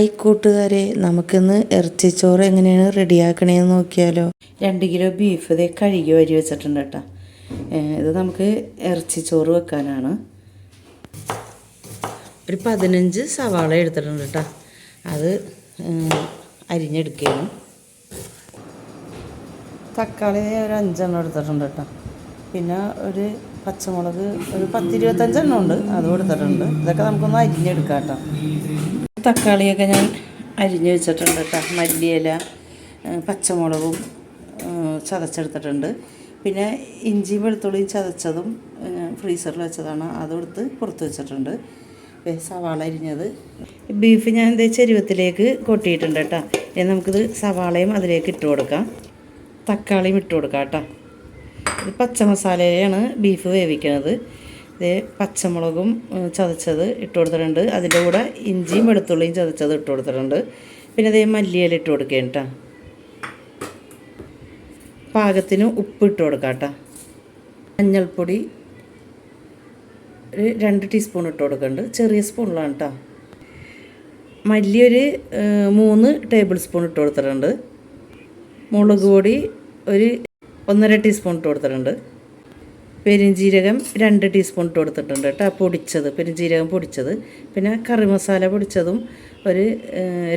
Hi കൂട്ടുകാരെ നമുക്കിന്ന് ഇറച്ചിച്ചോറ് എങ്ങനെയാണ് റെഡിയാക്കണേന്ന് നോക്കിയാലോ? രണ്ട് കിലോ ബീഫ് ഇതേ കഴുകി വരി വെച്ചിട്ടുണ്ട് കേട്ടോ. ഇത് നമുക്ക് ഇറച്ചിച്ചോറ് വെക്കാനാണ്. ഒരു പതിനഞ്ച് സവാള എടുത്തിട്ടുണ്ട് കേട്ടോ. അത് അരിഞ്ഞെടുക്കുകയാണ്. തക്കാളി ഒരു അഞ്ചെണ്ണം എടുത്തിട്ടുണ്ട് കേട്ടോ. പിന്നെ ഒരു പച്ചമുളക് ഒരു പത്തിരുപത്തഞ്ചെണ്ണം ഉണ്ട്. അതും എടുത്തിട്ടുണ്ട്. ഇതൊക്കെ നമുക്കൊന്ന് അരിഞ്ഞെടുക്കാം കേട്ടോ. തക്കാളിയൊക്കെ ഞാൻ അരിഞ്ഞ് വെച്ചിട്ടുണ്ട് കേട്ടോ. മല്ലിയില പച്ചമുളകും ചതച്ചെടുത്തിട്ടുണ്ട്. പിന്നെ ഇഞ്ചി വെളുത്തുള്ളിയും ചതച്ചതും ഫ്രീസറിൽ വെച്ചതാണ്. അതെടുത്ത് പുറത്ത് വെച്ചിട്ടുണ്ട്. സവാള അരിഞ്ഞത്. ബീഫ് ഞാൻ ദേ ചെരുവത്തിലേക്ക് കൊട്ടിയിട്ടുണ്ട് കേട്ടോ. ഇനി നമുക്കിത് സവാളയും അതിലേക്ക് ഇട്ട് കൊടുക്കാം. തക്കാളിയും ഇട്ട് കൊടുക്കാം കേട്ടോ. ഇത് പച്ച മസാലയാണ് ബീഫ് വേവിക്കുന്നത്. പച്ചമുളകും ചതച്ചത് ഇട്ട് കൊടുത്തിട്ടുണ്ട്. അതിന്റെ കൂടെ ഇഞ്ചിയും വെളുത്തുള്ളിയും ചതച്ചത് ഇട്ട് കൊടുത്തിട്ടുണ്ട്. പിന്നെ അതേ മല്ലിയില ഇട്ട് കൊടുക്കുകയാണ് കേട്ടോ പാകത്തിന് ഉപ്പ് ഇട്ട് കൊടുക്കാം കേട്ടോ മഞ്ഞൾപ്പൊടി ഒരു രണ്ട് ടീസ്പൂൺ ഇട്ട് കൊടുക്കുന്നുണ്ട്. ചെറിയ സ്പൂണിലാണ് കേട്ടോ മല്ലി ഒരു മൂന്ന് ടേബിൾ സ്പൂൺ ഇട്ട് കൊടുത്തിട്ടുണ്ട്. മുളക് പൊടി ഒരു ഒന്നര ടീസ്പൂൺ ഇട്ട് കൊടുത്തിട്ടുണ്ട്. പെരിഞ്ജീരകം രണ്ട് ടീസ്പൂൺ ഇട്ട് കൊടുത്തിട്ടുണ്ട് കേട്ടോ പൊടിച്ചത് പെരിഞ്ജീരകം പൊടിച്ചത്. പിന്നെ കറി മസാല പൊടിച്ചതും ഒരു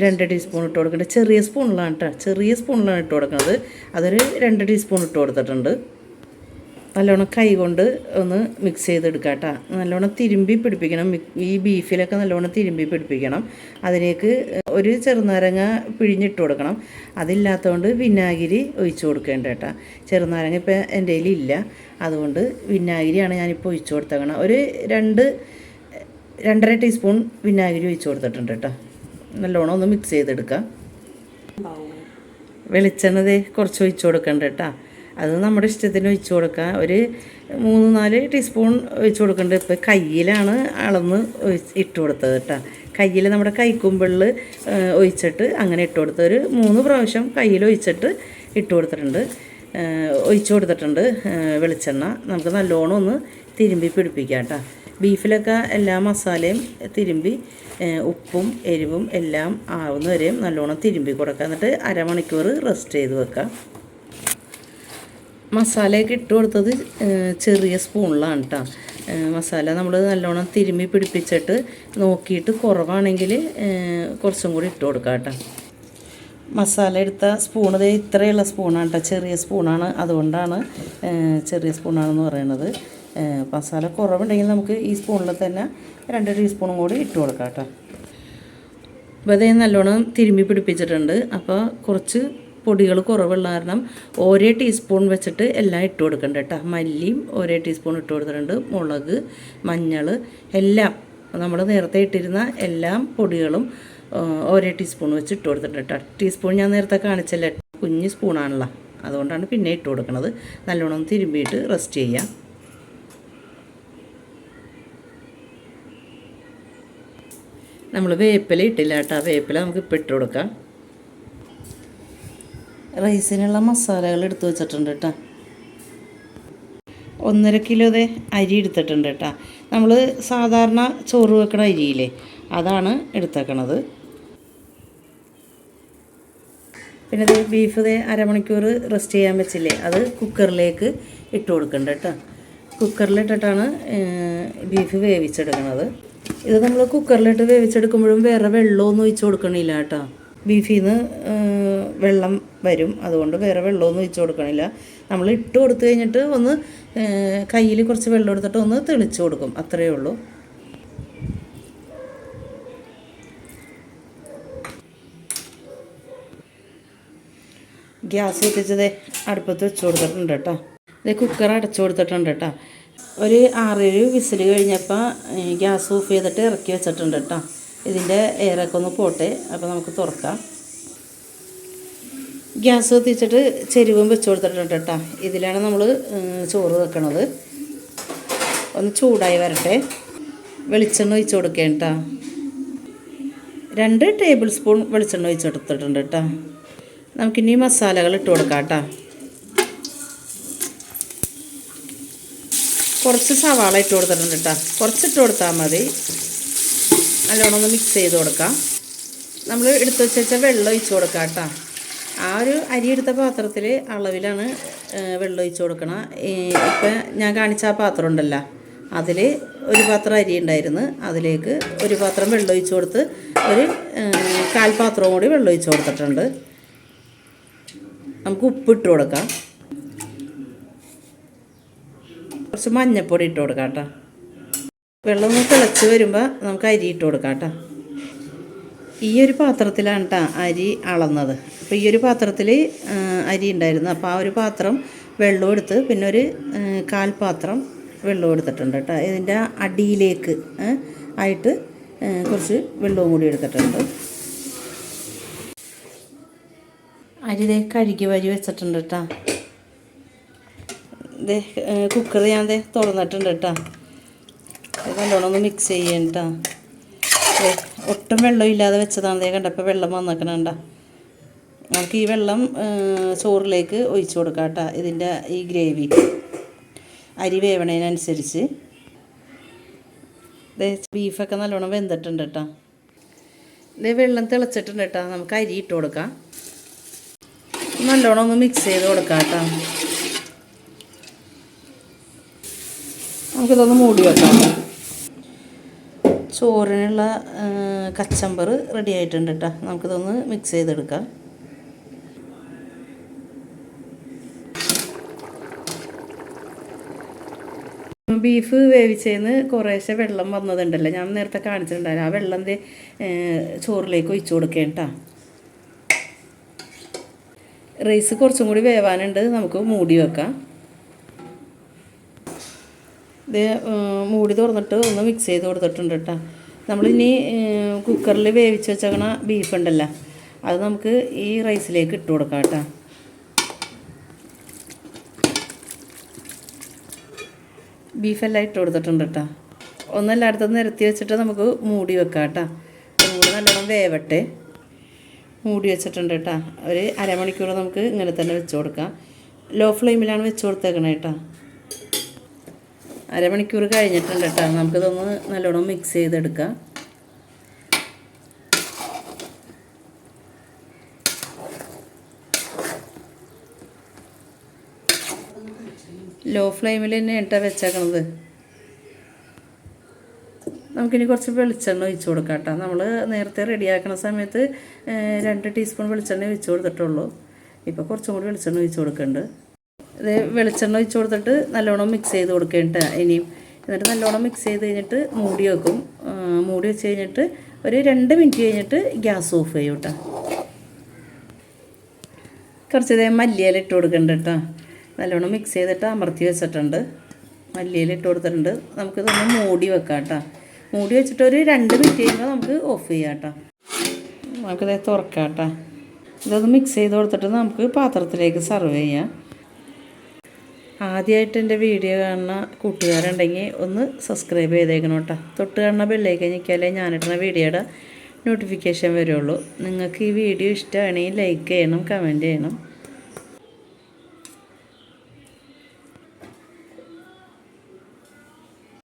രണ്ട് ടീസ്പൂൺ ഇട്ട് കൊടുക്കുന്നുണ്ട്. ചെറിയ സ്പൂണിലാണ് കേട്ടോ ചെറിയ സ്പൂണിലാണ് ഇട്ട് കൊടുക്കുന്നത്. അതൊരു രണ്ട് ടീസ്പൂൺ ഇട്ട് കൊടുത്തിട്ടുണ്ട്. നല്ലോണം കൈ കൊണ്ട് ഒന്ന് മിക്സ് ചെയ്തെടുക്കുക കേട്ടോ. നല്ലോണം തിരുമ്പി പിടിപ്പിക്കണം. ഈ ബീഫിലൊക്കെ നല്ലോണം തിരുമ്പി പിടിപ്പിക്കണം. അതിലേക്ക് ഒരു ചെറുനാരങ്ങ പിഴിഞ്ഞിട്ട് കൊടുക്കണം. അതില്ലാത്തതുകൊണ്ട് വിനാഗിരി ഒഴിച്ച് കൊടുക്കേണ്ട കേട്ടോ. ചെറുനാരങ്ങ ഇപ്പം എന്റെ കയ്യിലില്ല. അതുകൊണ്ട് വിനാഗിരിയാണ് ഞാനിപ്പോൾ ഒഴിച്ചു കൊടുത്തേക്കണം ഒരു രണ്ട് രണ്ടര ടീസ്പൂൺ വിനാഗിരി ഒഴിച്ചു കൊടുത്തിട്ടുണ്ട് കേട്ടോ. നല്ലോണം ഒന്ന് മിക്സ് ചെയ്തെടുക്കാം. വെളിച്ചെണ്ണതേ കുറച്ച് ഒഴിച്ചു കൊടുക്കണ്ട കേട്ടോ. അത് നമ്മുടെ ഇഷ്ടത്തിന് ഒഴിച്ചു കൊടുക്കുക ഒരു മൂന്ന് നാല് ടീസ്പൂൺ ഒഴിച്ചു കൊടുക്കേണ്ടത് ഇപ്പോൾ കയ്യിലാണ് അളന്ന് ഇട്ട് കൊടുത്തത് കേട്ടോ കയ്യിൽ നമ്മുടെ കൈക്കുമ്പിളിൽ ഒഴിച്ചിട്ട് അങ്ങനെ ഇട്ട് കൊടുത്ത ഒരു മൂന്ന് പ്രാവശ്യം കയ്യിൽ ഒഴിച്ചിട്ട് ഇട്ട് കൊടുത്തിട്ടുണ്ട്. ഒഴിച്ചു ഒഴിച്ച് കൊടുത്തിട്ടുണ്ട് വെളിച്ചെണ്ണ. നമുക്ക് നല്ലോണം ഒന്ന് തിരുമ്പി പിടിപ്പിക്കാം കേട്ടോ ബീഫിലൊക്കെ എല്ലാ മസാലയും തിരുമ്പി ഉപ്പും എരിവും എല്ലാം ആവുന്നവരെയും നല്ലോണം തിരുമ്പി കൊടുക്കുക എന്നിട്ട് അരമണിക്കൂർ റെസ്റ്റ് ചെയ്ത് വെക്കാം. മസാലയൊക്കെ ഇട്ട് കൊടുത്തത് ചെറിയ സ്പൂണിലാണ് കേട്ടോ മസാല നമ്മൾ നല്ലോണം തിരുമ്മി പിടിപ്പിച്ചിട്ട് നോക്കിയിട്ട് കുറവാണെങ്കിൽ കുറച്ചും കൂടി ഇട്ട് കൊടുക്കാം കേട്ടോ മസാല എടുത്ത സ്പൂൺ ഇത്രയുള്ള സ്പൂണാണ് കേട്ടോ ചെറിയ സ്പൂണാണ് അതുകൊണ്ടാണ് ചെറിയ സ്പൂണാണെന്ന് പറയുന്നത് മസാല കുറവുണ്ടെങ്കിൽ നമുക്ക് ഈ സ്പൂണിൽ തന്നെ രണ്ട് ടീസ്പൂണും കൂടി ഇട്ട് കൊടുക്കാം കേട്ടോ അപ്പോൾ അതേ നല്ലോണം തിരുമ്മി പിടിപ്പിച്ചിട്ടുണ്ട്. അപ്പോൾ കുറച്ച് പൊടികൾ കുറവുള്ള കാരണം ഒരേ ടീസ്പൂൺ വെച്ചിട്ട് എല്ലാം ഇട്ട് കൊടുക്കണ്ട കേട്ടോ. മല്ലിയും ഒരേ ടീസ്പൂൺ ഇട്ട് കൊടുത്തിട്ടുണ്ട്. മുളക് മഞ്ഞൾ എല്ലാം നമ്മൾ നേരത്തെ ഇട്ടിരുന്ന എല്ലാം പൊടികളും ഒരേ ടീസ്പൂൺ വെച്ച് ഇട്ട് കൊടുത്തിട്ടുണ്ട് കേട്ടോ. ടീസ്പൂൺ ഞാൻ നേരത്തെ കാണിച്ചല്ലേ? കുഞ്ഞ് സ്പൂണാണല്ലോ അതുകൊണ്ടാണ് പിന്നെ ഇട്ട് കൊടുക്കുന്നത് നല്ലോണം തിരുമ്പിയിട്ട് റെസ്റ്റ് ചെയ്യാം. നമ്മൾ വേപ്പില ഇട്ടില്ല കേട്ടോ. വേപ്പില നമുക്ക് ഇപ്പം ഇട്ട് കൊടുക്കാം. റൈസിനുള്ള മസാലകൾ എടുത്തു വെച്ചിട്ടുണ്ട് കേട്ടോ. ഒന്നര കിലോതെ അരി എടുത്തിട്ടുണ്ട് കേട്ടോ. നമ്മൾ സാധാരണ ചോറ് വെക്കണ അരിയില്ലേ അതാണ് എടുത്തേക്കണത്. പിന്നെ ദേ ബീഫ് ദേ അരമണിക്കൂർ റെസ്റ്റ് ചെയ്യാൻ വെച്ചില്ലേ അത് കുക്കറിലേക്ക് ഇട്ട് കൊടുക്കണ്ട കേട്ടോ. കുക്കറിലിട്ടിട്ടാണ് ബീഫ് വേവിച്ചെടുക്കണത്. ഇത് നമ്മൾ കുക്കറിലിട്ട് വേവിച്ചെടുക്കുമ്പോഴും വേറെ വെള്ളമൊന്നും ഒഴിച്ച് കൊടുക്കണില്ല കേട്ടോ. ബീഫിൽ നിന്ന് വെള്ളം വരും. അതുകൊണ്ട് വേറെ വെള്ളമൊന്നും ഒഴിച്ചു കൊടുക്കണില്ല. നമ്മൾ ഇട്ട് കൊടുത്തു കഴിഞ്ഞിട്ട് ഒന്ന് കയ്യിൽ കുറച്ച് വെള്ളം എടുത്തിട്ട് ഒന്ന് തെളിച്ചു കൊടുക്കും. അത്രയേ ഉള്ളൂ. ഗ്യാസ് കത്തിച്ചത് അടുപ്പത്ത് വെച്ച് കൊടുത്തിട്ടുണ്ട് കേട്ടോ. ഇത് കുക്കർ അടച്ചു കൊടുത്തിട്ടുണ്ട് കേട്ടോ. ഒരു ആറേഴ് വിസിൽ കഴിഞ്ഞപ്പോൾ ഗ്യാസ് ഓഫ് ചെയ്തിട്ട് ഇറക്കി വെച്ചിട്ടുണ്ട് കേട്ടോ. ഇതിന്റെ എയറൊക്കെ ഒന്ന് പോട്ടെ അപ്പോൾ നമുക്ക് തുറക്കാം. ഗ്യാസ് കത്തിച്ചിട്ട് ചെരുവും വെച്ച് കൊടുത്തിട്ടുണ്ട് കേട്ടോ. ഇതിലാണ് നമ്മൾ ചോറ് വെക്കണത്. ഒന്ന് ചൂടായി വരട്ടെ. വെളിച്ചെണ്ണ ഒഴിച്ച് കൊടുക്കേണ്ട കേട്ടോ. രണ്ട് ടേബിൾ സ്പൂൺ വെളിച്ചെണ്ണ ഒഴിച്ച് കൊടുത്തിട്ടുണ്ട് കേട്ടോ. നമുക്കിനി മസാലകൾ ഇട്ട് കൊടുക്കാം കേട്ടോ. കുറച്ച് സവാള ഇട്ട് കൊടുത്തിട്ടുണ്ട് കേട്ടോ. കുറച്ച് ഇട്ട് കൊടുത്താൽ മതി. നല്ലോണം ഒന്ന് മിക്സ് ചെയ്ത് കൊടുക്കാം. നമ്മൾ എടുത്തു വെച്ച വെള്ളം ഒഴിച്ച് കൊടുക്കാം കേട്ടോ. ആ ഒരു അരി എടുത്ത പാത്രത്തിൽ അളവിലാണ് വെള്ളം ഒഴിച്ച് കൊടുക്കണം. ഇപ്പം ഞാൻ കാണിച്ച ആ പാത്രം ഉണ്ടല്ലോ അതിൽ ഒരു പാത്രം അരി ഉണ്ടായിരുന്നു. അതിലേക്ക് ഒരു പാത്രം വെള്ളം ഒഴിച്ച് കൊടുത്ത് ഒരു കാൽപാത്രവും കാൽ പാത്രവും കൂടി വെള്ളം ഒഴിച്ച് കൊടുത്തിട്ടുണ്ട്. നമുക്ക് ഉപ്പ് ഇട്ട് കൊടുക്കാം. കുറച്ച് മഞ്ഞൾപ്പൊടി ഇട്ട് കൊടുക്കാം കേട്ടോ. വെള്ളം ഒന്ന് തിളച്ച് വരുമ്പോൾ നമുക്ക് അരി ഇട്ട് കൊടുക്കാം കേട്ടോ. ഈ ഒരു പാത്രത്തിലാണ് കേട്ടോ അരി അളന്നത്. അപ്പോൾ ഈ ഒരു പാത്രത്തിൽ അരി ഉണ്ടായിരുന്നു. അപ്പോൾ ആ ഒരു പാത്രം വെള്ളം എടുത്ത് പിന്നെ ഒരു കാൽപാത്രം കാൽ പാത്രം വെള്ളം എടുത്തിട്ടുണ്ട് കേട്ടോ ഇതിന്റെ അടിയിലേക്ക് ആയിട്ട് കുറച്ച് വെള്ളവും കൂടി എടുത്തിട്ടുണ്ട്. അരി ദേ കഴുകി വരി വെച്ചിട്ടുണ്ട് കേട്ടോ ഇതേ കുക്കർ ഞാൻ തുറന്നിട്ടുണ്ട് കേട്ടോ നല്ലോണം ഒന്ന് മിക്സ് ചെയ്യണം കേട്ടോ ദേ, ഒട്ടും വെള്ളം ഇല്ലാതെ വെച്ചതാണ്. ദേ കണ്ടപ്പോൾ വെള്ളം വന്നേക്കണണ്ട നമുക്ക് ഈ വെള്ളം ചോറിലേക്ക് ഒഴിച്ചു കൊടുക്കാം കേട്ടോ ഇതിന്റെ ഈ ഗ്രേവി. അരി വേവണതിനനുസരിച്ച് ബീഫൊക്കെ നല്ലോണം വെന്തിട്ടുണ്ട് കേട്ടോ. ദേ വെള്ളം തിളച്ചിട്ടുണ്ട് കേട്ടോ. നമുക്ക് അരി ഇട്ട് കൊടുക്കാം. നല്ലോണം ഒന്ന് മിക്സ് ചെയ്ത് കൊടുക്കാം കേട്ടോ. നമുക്കിതൊന്ന് മൂടി വെക്കാം. ചോറിനുള്ള കച്ചമ്പർ റെഡി ആയിട്ടുണ്ട് കേട്ടോ നമുക്കിതൊന്ന് മിക്സ് ചെയ്തെടുക്കാം. ബീഫ് വേവിച്ചതിന് കുറേശ്ശെ വെള്ളം വന്നതുണ്ടല്ലോ. ഞാൻ നേരത്തെ കാണിച്ചിട്ടുണ്ടായിരുന്നു. ആ വെള്ളം ചോറിലേക്ക് ഒഴിച്ചു കൊടുക്കേം കേട്ടോ റൈസ് കുറച്ചും കൂടി വേവാനുണ്ട്. നമുക്ക് മൂടി വെക്കാം. ഇത് മൂടി തുറന്നിട്ട് ഒന്ന് മിക്സ് ചെയ്ത് കൊടുത്തിട്ടുണ്ട് കേട്ടോ നമ്മളിനി കുക്കറിൽ വേവിച്ച് വെച്ചേക്കണ ബീഫ് ഉണ്ടല്ലോ അത് നമുക്ക് ഈ റൈസിലേക്ക് ഇട്ട് കൊടുക്കാം കേട്ടോ ബീഫെല്ലാം ഇട്ട് കൊടുത്തിട്ടുണ്ട് കേട്ടോ ഒന്നെല്ലായിടത്തും നിരത്തി വെച്ചിട്ട് നമുക്ക് മൂടി വെക്കാം കേട്ടോ മൂടി നല്ലോണം വേവട്ടെ. മൂടി വെച്ചിട്ടുണ്ട് കേട്ടോ ഒരു അരമണിക്കൂർ നമുക്ക് ഇങ്ങനെ തന്നെ വെച്ച് കൊടുക്കാം. ലോ ഫ്ലെയിമിലാണ് വെച്ച് കൊടുത്തേക്കണേ കേട്ടോ അരമണിക്കൂർ കഴിഞ്ഞിട്ടുണ്ട് കേട്ടോ. നമുക്കിതൊന്ന് നല്ലോണം മിക്സ് ചെയ്തെടുക്കാം. ലോ ഫ്ലെയിമിൽ തന്നെ ഇട്ട വെച്ചേക്കണത്. നമുക്കിനി കുറച്ച് വെളിച്ചെണ്ണ ഒഴിച്ചു കൊടുക്കാം കേട്ടോ. നമ്മൾ നേരത്തെ റെഡിയാക്കുന്ന സമയത്ത് രണ്ട് ടീസ്പൂൺ വെളിച്ചെണ്ണ ഒഴിച്ചു കൊടുത്തിട്ടുള്ളൂ. ഇപ്പോൾ കുറച്ചും കൂടി വെളിച്ചെണ്ണ ഒഴിച്ചു കൊടുക്കുന്നുണ്ട് ഇത് വെളിച്ചെണ്ണ ഒഴിച്ച് കൊടുത്തിട്ട് നല്ലോണം മിക്സ് ചെയ്ത് കൊടുക്കേണ്ട ഇനിയും. എന്നിട്ട് നല്ലോണം മിക്സ് ചെയ്ത് കഴിഞ്ഞിട്ട് മൂടി വെക്കും. മൂടി വെച്ച് കഴിഞ്ഞിട്ട് ഒരു രണ്ട് മിനിറ്റ് കഴിഞ്ഞിട്ട് ഗ്യാസ് ഓഫ് ചെയ്യും കേട്ടോ കുറച്ച് ഇതേ മല്ലിയില ഇട്ട് കൊടുക്കുന്നുണ്ട് കേട്ടോ നല്ലോണം മിക്സ് ചെയ്തിട്ട് അമർത്തി വെച്ചിട്ടുണ്ട്. മല്ലിയില ഇട്ട് കൊടുത്തിട്ടുണ്ട്. നമുക്കിതൊന്ന് മൂടി വെക്കാം കേട്ടോ മൂടി വെച്ചിട്ട് ഒരു രണ്ട് മിനിറ്റ് കഴിയുമ്പോൾ നമുക്ക് ഓഫ് ചെയ്യാം കേട്ടോ നമുക്കിത് തുറക്കാം കേട്ടോ ഇതൊന്ന് മിക്സ് ചെയ്ത് കൊടുത്തിട്ട് നമുക്ക് പാത്രത്തിലേക്ക് സെർവ് ചെയ്യാം. ആദ്യമായിട്ട് എന്റെ വീഡിയോ കാണുന്ന കൂട്ടുകാരുണ്ടെങ്കിൽ ഒന്ന് സബ്സ്ക്രൈബ് ചെയ്തേക്കണം കേട്ടോ. തൊട്ട് കാണുന്ന ബെല്ലേക്ക് ഞെക്കിയാലേ ഞാനിടുന്ന വീഡിയോയുടെ നോട്ടിഫിക്കേഷൻ വരുള്ളൂ. നിങ്ങൾക്ക് ഈ വീഡിയോ ഇഷ്ടമാണെങ്കിൽ ലൈക്ക് ചെയ്യണം കമന്റ് ചെയ്യണം.